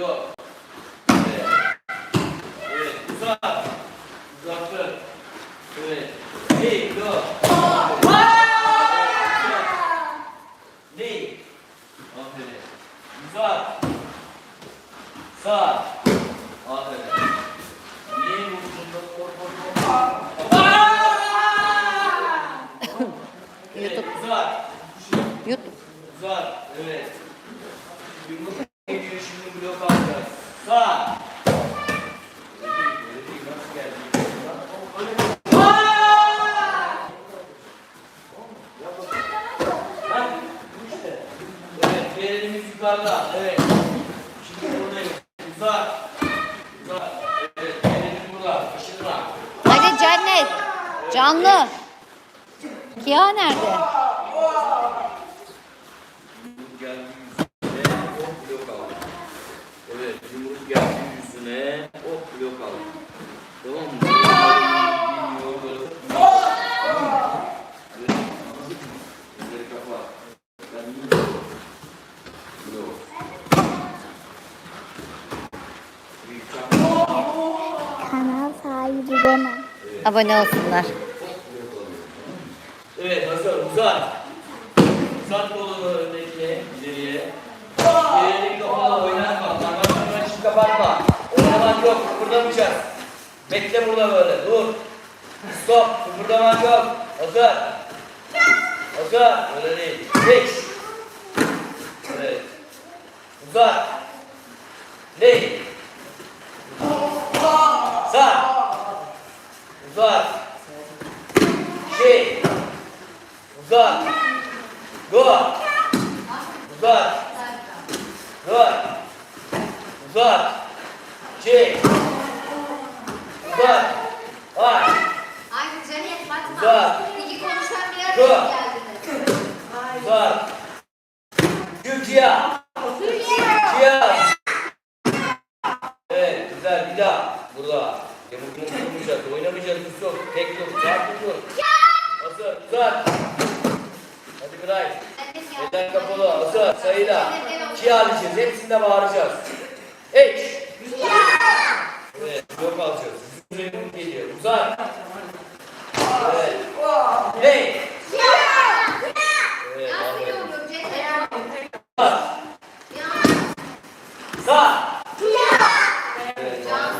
Yok. Evet. Evet. Uzak. Uzaktı. Evet. Değil. Yok. Değil. Aferin. Uzak. Sağ. Aferin. Niye vurdun da kor kor kor? Evet. Uzak. YouTube. Uzak. Evet. Yumruk yukarıda. Evet. Şimdi buradayız. Uzat. Uzat. Evet, elimiz burada. Aşırma. Hadi Cennet. Canlı. Kia nerede? Benim. Abone olsunlar. Evet, hazır. Uzat. Uzat kolunu öndekine, ileriye. İleri kapalı oynatma. Parmaklarını açıp kapatma. Oynamak yok, kıpırdamayacağız. Bekle burada böyle, dur. Stop, kıpırdamak yok. Hazır. Hazır. Öyle değil. Geç. Evet. Uzat. Ley. Sağ. Uzat. Şey. Uzat. Dur. Uzat. Dur. Uzat. Çek. Uzat. Aç. Aynı Cennet Fatma. Güzel. İki konuşan bir araya Güzel. geldiniz. Uzat. Türkiye. Türkiye. Evet, güzel. Bir daha. Burada. Yamuk yumuk durmayacağız. Oynamayacağız. Tuz yok. Tek yok. Çarpı yok. Hazır. Uzat. Hadi Gray. Neden kapalı? Hazır. Sayıyla. İkiye alacağız. Hepsinde bağıracağız. H. Evet. Yok alacağız. Geliyor. Uzat. Evet. Hey. Evet. Nasıl aferin. yorum Cennet? Uzat. Ya, Sağ. Evet. Cansu.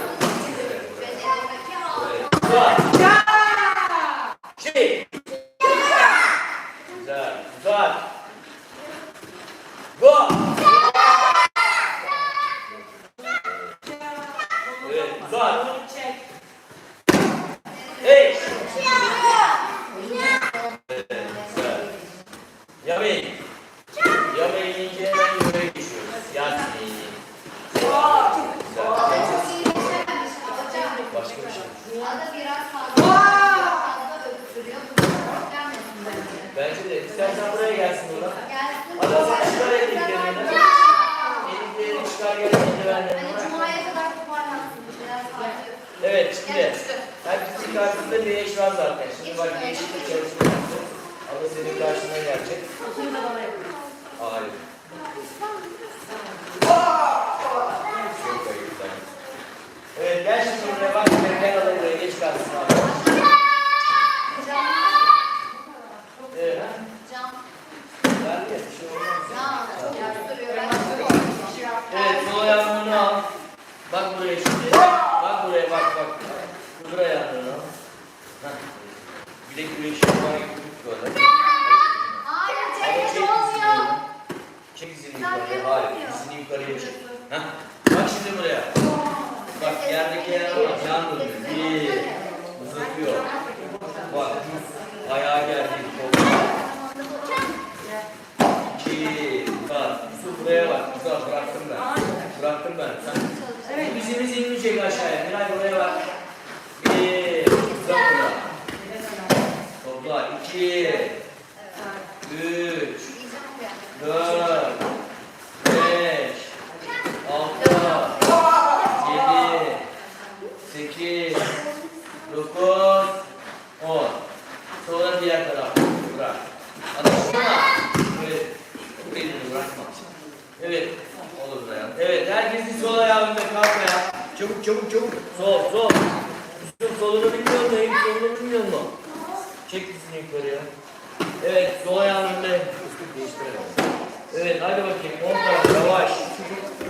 Cennet'teki ağ. Uzat. Şey. Güzel. Uzat. Go. Evet. Uzat. Hey. Evet. Güzel. Yamin. Yamin ince hemen yürüye geçiyoruz. Yasmin. Güzel. Başka bir şey. Ada biraz fazla. Fazla öksürüyor. Gelmesin bence. Bence de. İstersen buraya gelsin ona. Gelsin. Ada sen çıkar elinlerini. Elinlerini çıkar gel eldivenlerini. Hani Cuma'ya kadar toparlansın. Biraz fazla. Evet şimdi. Herkesin karşısında bir eş var zaten. Şimdi bak bir çalışma yaptı. Ada senin karşına gelecek. Hayır. Çok ayıp sen. Evet gel şimdi buraya bak. Gel Ada buraya geç karşısına. Evet. ha? Cam. Ver ya, bir şey olmaz. Cam. Yaptırıyor. Evet, sol ayağını al. Bak buraya şimdi. Bak buraya bak bak. Kudur ayağını al. Bilek güreşi yapmaya gittik böyle. Hayır Ama Cennet çek olmuyor. Çek dizini yukarıya. Hayır, dizini yukarıya çek. Heh. Bak şimdi buraya. Bak yerdeki yer var. Yan dönüyor. Bir. Uzatıyor. Bak düz. Ayağa geldi. Kol. İki. Bak. Yusuf buraya bak. Yusuf bıraktım ben. Bıraktım ben. Sen Evet. Dizimiz inmeyecek aşağıya. Miray buraya bak. Bir. Uzat buna. Topla. İki. Üç. Dört. Beş. Altı. Yedi. Sekiz. Dokuz. On. Sonra diğer taraf. Bırak. Anlaşıldı mı? Evet. Bu elini bırakma. Evet. Olur dayan. Evet. Herkesin sol ayağında kalk ayağa. Çabuk çabuk çabuk. Sol sol. Yusuf solunu bilmiyor mu? Eğim solunu bilmiyor mu? Çek dizini yukarıya. Evet. Sol ayağını önde. Üstü değiştirelim. Evet. Hadi bakayım. 10 tane. Yavaş.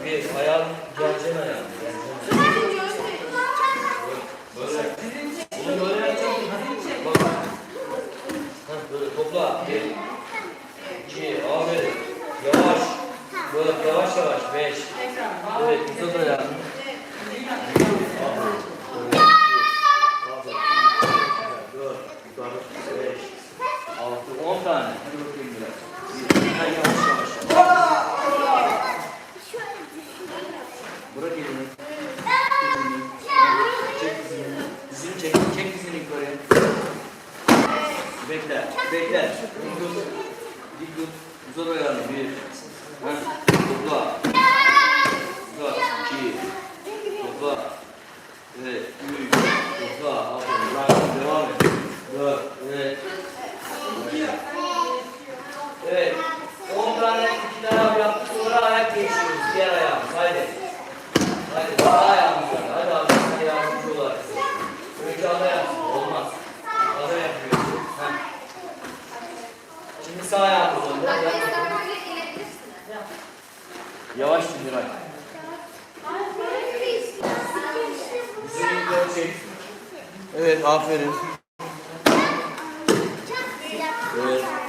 Bir. Ayağın geleceksin ayağın. Geleceksin. Böyle. ஓம் தான் aferin. Evet.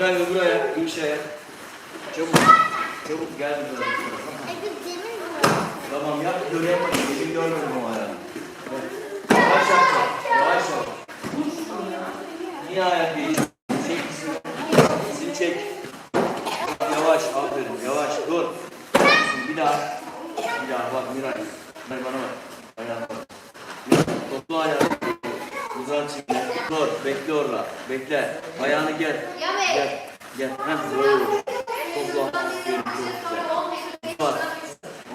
Yukarıda. Miray öbür ayak. İş ayak. Çabuk. Çabuk gel tarafa. Tamam yap göreyim. Elim görmedim o ayağı. Yavaş yap. Yavaş yap. Niye ayak değil? Çek. Dizini çek. Yavaş aferin yavaş dur. Bir daha. Bir daha bak Miray. Miray bana bak. Ayağına bak. Miray topla ayağını. Uzat şimdi. Dur bekle orada. Bekle. Ayağını gel. Gel. Gel. Heh böyle olur. Topla. Aferin çok güzel. Bak.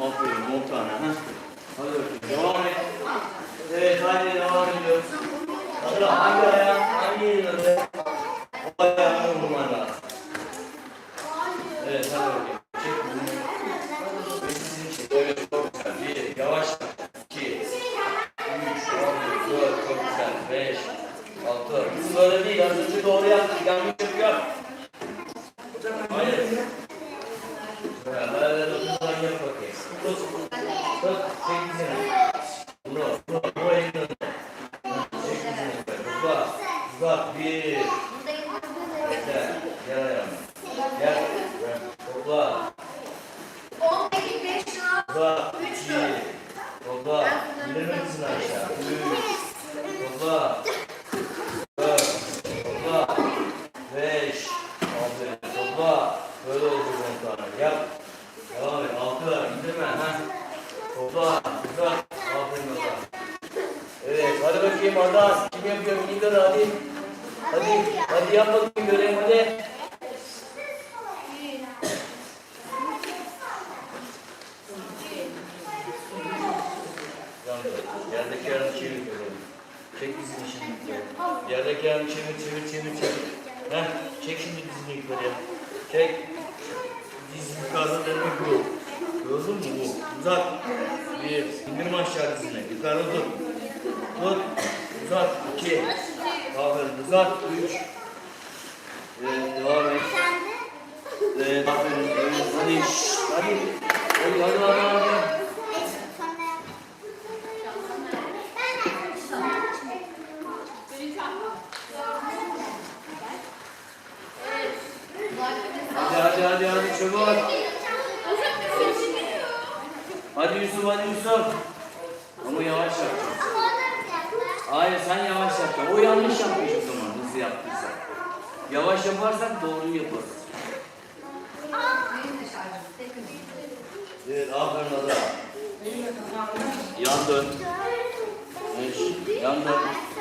Aferin 10 tane. Heh. Hadi bakayım. Devam et. Evet hadi devam ediyoruz. Hadi hangi ayağı? Hangi elin Topla. İndirme dizini aşağı. Üç. Topla. Dört. Topla. Beş. Aferin. Topla. Böyle olacak on tane. Yap. Devam et. Altı. İndirme. Heh. Topla. Uzat. Aferin Ada. Bakayım Ada. Kim yapıyor? İndir hadi. Hadi. Hadi yap bakayım. Yandı. Yerdeki ayağını çevir görelim. Çek şimdi yukarı. Yerdeki ayağını çevir çevir çevir çevir. Heh. Çek şimdi dizini yukarıya. Çek. Diz yukarıda demek bu. Gördün mü bu? Uzat. Bir. İndirme aşağı dizini. Yukarı tut. Tut. Uzat. İki. Aferin. Uzat. Üç. Evet. Devam et. Evet. Aferin. Evet. Hadi hadi hadi. hadi. Hadi hadi hadi hadi çabuk. Hadi Yusuf hadi Yusuf. Ama yavaş yapacaksın. Hayır sen yavaş yapacaksın. O yanlış yapmış o zaman hızlı yaptıysa. Yavaş yaparsak doğruyu yaparız. Evet aferin Ada. Yan dön. Yan dön.